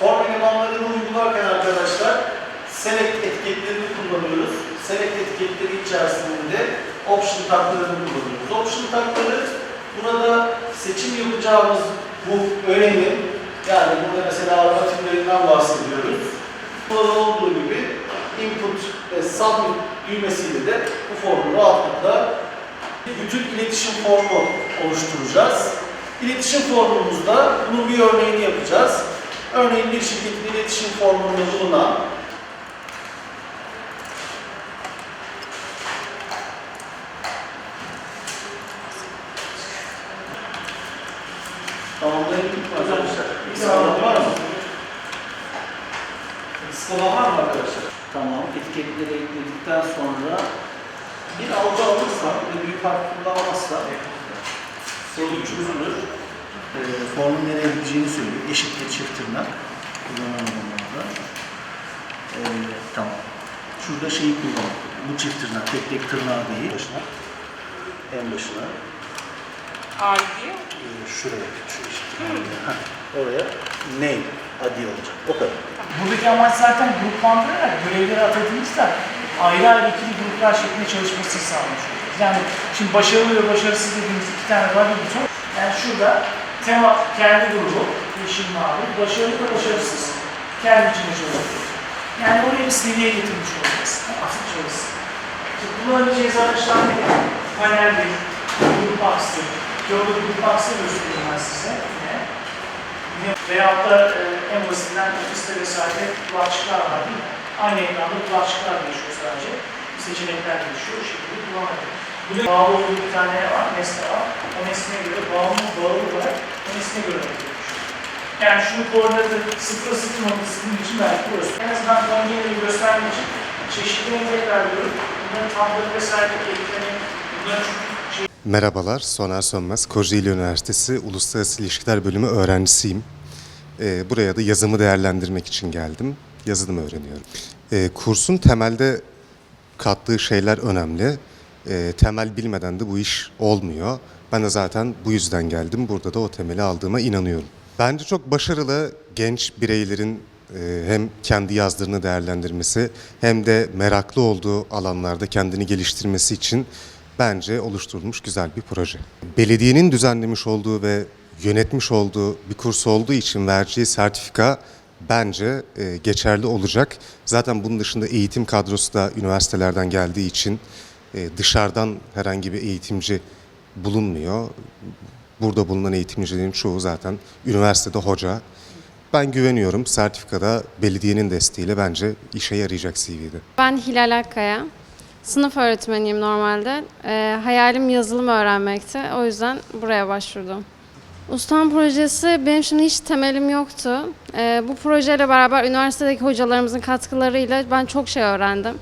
Form elemanlarını uygularken arkadaşlar select etiketlerini kullanıyoruz. Select etiketleri içerisinde option taglarını kullanıyoruz. Option tagları burada seçim yapacağımız bu öğenin yani burada mesela arama tiplerinden bahsediyoruz. Burada olduğu gibi input ve submit düğmesiyle de bu formu rahatlıkla bütün iletişim formu oluşturacağız. İletişim formumuzda bunun bir örneğini yapacağız. Örneğin bir şirketin iletişim formunda bulunan Tamamlayalım mı arkadaşlar? Bir sağlam var mı? Sıkılan var mı arkadaşlar? Tamam. Etiketleri ekledikten sonra bir algı alırsam ve büyük harf kullanmazsam sorun çözülür. E, formun nereye gideceğini söylüyor. Eşittir çift tırnak. Kullanalım orada. E, tamam. Şurada şeyi kullan. Bu çift tırnak. Tek tek tırnağı değil. Başına. En başına. ID. Ee, şuraya, şu işte. Oraya name, adi olacak. O kadar. Buradaki amaç zaten gruplandırarak görevleri atadığımızda ayrı ayrı ikili gruplar şeklinde çalışmasını sağlamış oluyoruz. Yani şimdi başarılı ve başarısız dediğimiz iki tane var. Yani şurada tema kendi grubu, yeşil mavi, başarılı ve başarısız kendi içinde çalışıyor. Yani oraya bir seviyeye getirmiş olacağız. Asıl çalışsın. Şimdi kullanabileceğiniz araçlar ne? Panel bir, grup aksı. Ki orada grup aksı gösteriyorum ben size. Yine. Veyahut da e, en basitinden ofiste vesaire kulakçıklar var değil mi? Aynı ekranda kulakçıklar değişiyor sadece. Seçenekler değişiyor. O şekilde kullanabilir. Burada bağlı olduğu bir tane var, nesne var. O nesneye göre bağımlı bağlı olarak o nesneye göre. Yani şunu koordinatı 0 0 noktasının için belki burası. En azından kongeleri göstermek için çeşitlerini tekrar diyorum. Bunların tabloları vesaire eklemeyi, bunların şey Merhabalar, Soner Sönmez, Kocaeli Üniversitesi Uluslararası İlişkiler Bölümü öğrencisiyim. Ee, buraya da yazımı değerlendirmek için geldim. Yazılımı öğreniyorum. Ee, kursun temelde kattığı şeyler önemli. Ee, temel bilmeden de bu iş olmuyor. Ben de zaten bu yüzden geldim. Burada da o temeli aldığıma inanıyorum. Bence çok başarılı genç bireylerin e, hem kendi yazlarını değerlendirmesi hem de meraklı olduğu alanlarda kendini geliştirmesi için bence oluşturulmuş güzel bir proje. Belediyenin düzenlemiş olduğu ve yönetmiş olduğu bir kurs olduğu için vereceği sertifika bence e, geçerli olacak. Zaten bunun dışında eğitim kadrosu da üniversitelerden geldiği için e, dışarıdan herhangi bir eğitimci bulunmuyor. Burada bulunan eğitimcilerin çoğu zaten üniversitede hoca. Ben güveniyorum sertifikada belediyenin desteğiyle bence işe yarayacak CV'de. Ben Hilal Akkaya. Sınıf öğretmeniyim normalde. Ee, hayalim yazılım öğrenmekti. O yüzden buraya başvurdum. Ustam projesi benim şimdi hiç temelim yoktu. Ee, bu projeyle beraber üniversitedeki hocalarımızın katkılarıyla ben çok şey öğrendim.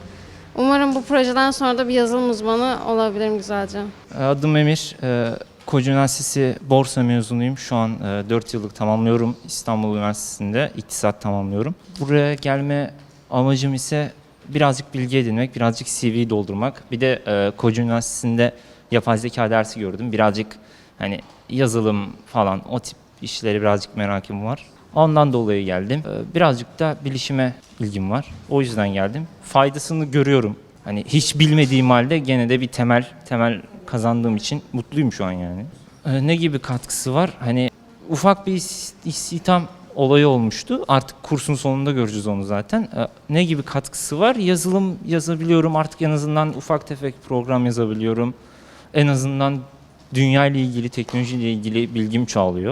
Umarım bu projeden sonra da bir yazılım uzmanı olabilirim güzelce. Adım Emir. Ee, Koca Üniversitesi Borsa mezunuyum. Şu an 4 yıllık tamamlıyorum. İstanbul Üniversitesi'nde iktisat tamamlıyorum. Buraya gelme amacım ise birazcık bilgi edinmek, birazcık CV doldurmak. Bir de e, Koca Üniversitesi'nde yapay zeka dersi gördüm. Birazcık hani yazılım falan o tip işleri birazcık merakım var. Ondan dolayı geldim. Ee, Birazcık da bilişime ilgim var. O yüzden geldim. Faydasını görüyorum. Hani hiç bilmediğim halde gene de bir temel temel kazandığım için mutluyum şu an yani. Ee, Ne gibi katkısı var? Hani ufak bir is- istihdam olayı olmuştu. Artık kursun sonunda göreceğiz onu zaten. Ee, Ne gibi katkısı var? Yazılım yazabiliyorum. Artık en azından ufak tefek program yazabiliyorum. En azından dünya ile ilgili, teknoloji ile ilgili bilgim çoğalıyor.